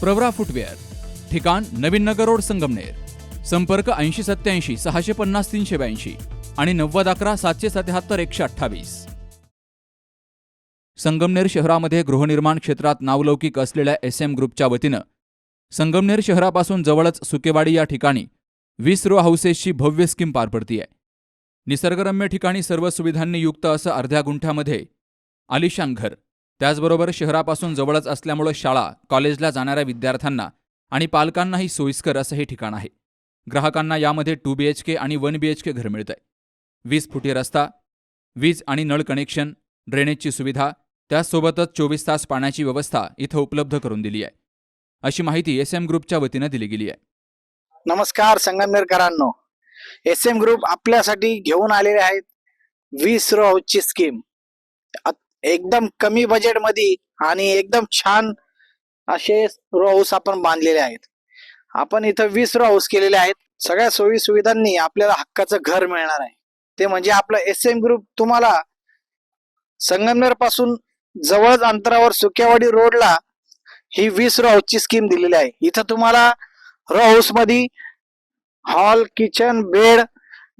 Pravara footwear ठिकाण नवीन Nagar road Sangamner संपर्क ऐंशी सत्याऐंशी सहाशे पन्नास तीनशे ब्याऐंशी आणि नव्वद अकरा सातशे सत्याहत्तर एकशे अठ्ठावीस. संगमनेर शहरामध्ये गृहनिर्माण क्षेत्रात नावलौकिक असलेल्या एस एम ग्रुपच्या वतीनं संगमनेर शहरापासून जवळच सुकेवाडी या ठिकाणी वीस रो हाऊसेसची भव्य स्कीम पार पडतीय. निसर्गरम्य ठिकाणी सर्व सुविधांनी युक्त असं अर्ध्या गुंठ्यामध्ये आलिशान घर त्याचबरोबर शहरापासून जवळच असल्यामुळं शाळा कॉलेजला जाणाऱ्या विद्यार्थ्यांना आणि पालकांनाही सोयीस्कर असं हे ठिकाण आहे. ग्राहकांना यामध्ये टू बी एच के आणि वन बी एच के घर मिळतंय. वीस फुटी रस्ता वीज आणि नळ कनेक्शन ड्रेनेजची सुविधा त्याचसोबतच चोवीस तास पाण्याची व्यवस्था इथं उपलब्ध करून दिली आहे. अशी माहिती एस एम ग्रुपच्या वतीनं दिली गेली आहे. नमस्कार संगमनेरकरांनो. एस एम ग्रुप आपल्यासाठी घेऊन आलेले आहेत वीस रो हाऊसची स्कीम. एकदम कमी बजेटमध्ये आणि एकदम छान असे रो हाऊस आपण बांधलेले आहेत. आपण इथं वीस रो हाऊस केलेले आहेत. सगळ्या सोयी सुविधांनी आपल्याला हक्काचं घर मिळणार आहे. ते म्हणजे आपलं एस एम ग्रुप तुम्हाला संगमनेरपासून जवळच अंतरावर सुक्यावाडी रोडला ही वीस रो हाऊसची स्कीम दिलेली आहे. इथं तुम्हाला रो हाऊसमध्ये हॉल किचन बेड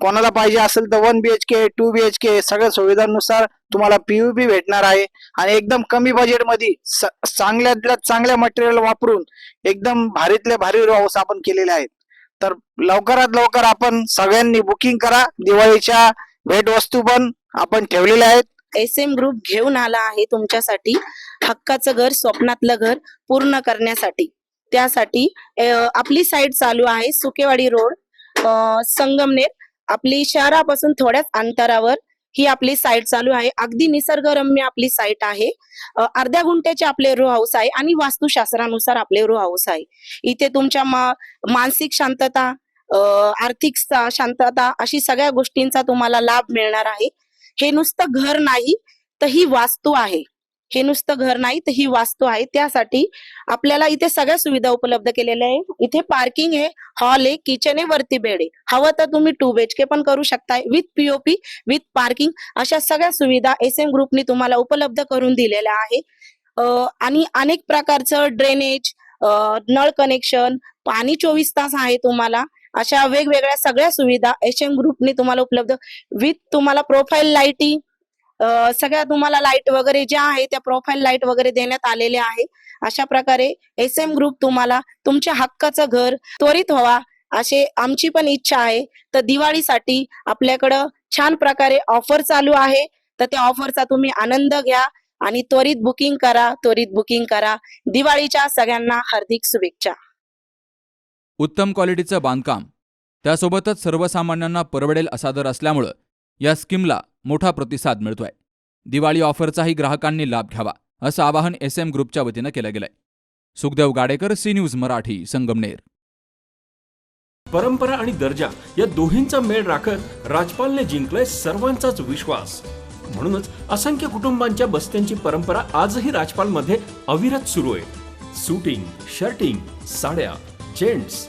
कोणाला पाहिजे असेल तर one B H K two B H K सगळ्या सुविधांनुसार तुम्हाला पीयूबी भेटणार आहे. आणि एकदम कमी बजेटमध्ये स- चांगल्यातल्या चांगल्या मटेरियल वापरून एकदम भारीतले भारी रो हाऊस आपण केलेले आहेत. तर लवकरात लवकर आपण सगळ्यांनी बुकिंग करा. दिवाळीच्या भेटवस्तू पण आपण ठेवलेल्या आहेत. एस एम ग्रुप घेऊन आला आहे तुमच्यासाठी. हक्काचं घर स्वप्नातलं घर पूर्ण करण्यासाठी. त्यासाठी आपली साईट चालू आहे सुकेवाडी रोड संगमनेर. आपली शहरापासून थोड्याच अंतरावर ही आपली साईट चालू आहे. अगदी निसर्गरम्य आपली साईट आहे. अर्ध्या गुंठ्याचे आपले रो हाऊस आहे आणि वास्तुशास्त्रानुसार आपले रो हाऊस आहे. इथे तुमच्या मा- मानसिक शांतता आर्थिक सा- शांतता अशी सगळ्या गोष्टींचा तुम्हाला लाभ मिळणार आहे. हे नुसतं घर नाही तर ही वास्तू आहे. हे नुसतं घर नाही तर ही वास्तू आहे. त्यासाठी आपल्याला इथे सगळ्या सुविधा उपलब्ध केलेल्या आहे. इथे पार्किंग आहे हॉल आहे किचन आहे वरती बेड आहे. हवं तर तुम्ही टू के पण करू शकताय. विथ पीओपी विथ पार्किंग अशा सगळ्या सुविधा एस एम ग्रुपनी तुम्हाला उपलब्ध करून दिलेल्या आहे. आणि अनेक प्रकारचं ड्रेनेज नळ कनेक्शन पाणी चोवीस तास आहे तुम्हाला. अशा वेगवेगळ्या सगळ्या सुविधा एस एम ग्रुपनी तुम्हाला उपलब्ध. विथ तुम्हाला प्रोफाईल लाईटिंग सगळ्या तुम्हाला लाइट वगैरे ज्या आहे त्या प्रोफाईल लाइट वगैरे देण्यात आलेले आहे अशा प्रकारे एस एम ग्रुप तुम्हाला तुमच्या हक्काचं घर त्वरित व्हावा असे आमची पण इच्छा आहे. तर दिवाळीसाठी आपल्याकडं छान प्रकारे ऑफर चालू आहे. तर त्या ऑफरचा तुम्ही आनंद घ्या आणि त्वरित बुकिंग करा त्वरित बुकिंग करा. दिवाळीच्या सगळ्यांना हार्दिक शुभेच्छा. उत्तम क्वालिटीचं बांधकाम. त्यासोबतच सर्वसामान्यांना परवडेल असा दर असल्यामुळं या स्कीमला मोठा प्रतिसाद मिळतोय. दिवाळी ऑफरचाही ग्राहकांनी लाभ घ्यावा असं आवाहन एस एम ग्रुपच्या वतीनं केलं गेलंय. Sukhdev Gadekar C News Marathi Sangamner. परंपरा आणि दर्जा या दोन्हींचा मेळ राखत राजपालने जिंकलाय सर्वांचाच विश्वास. म्हणूनच असंख्य कुटुंबांच्या बस्त्यांची परंपरा आजही राजपालमध्ये अविरत सुरू आहे. सुटिंग शर्टिंग साड्या जेंट्स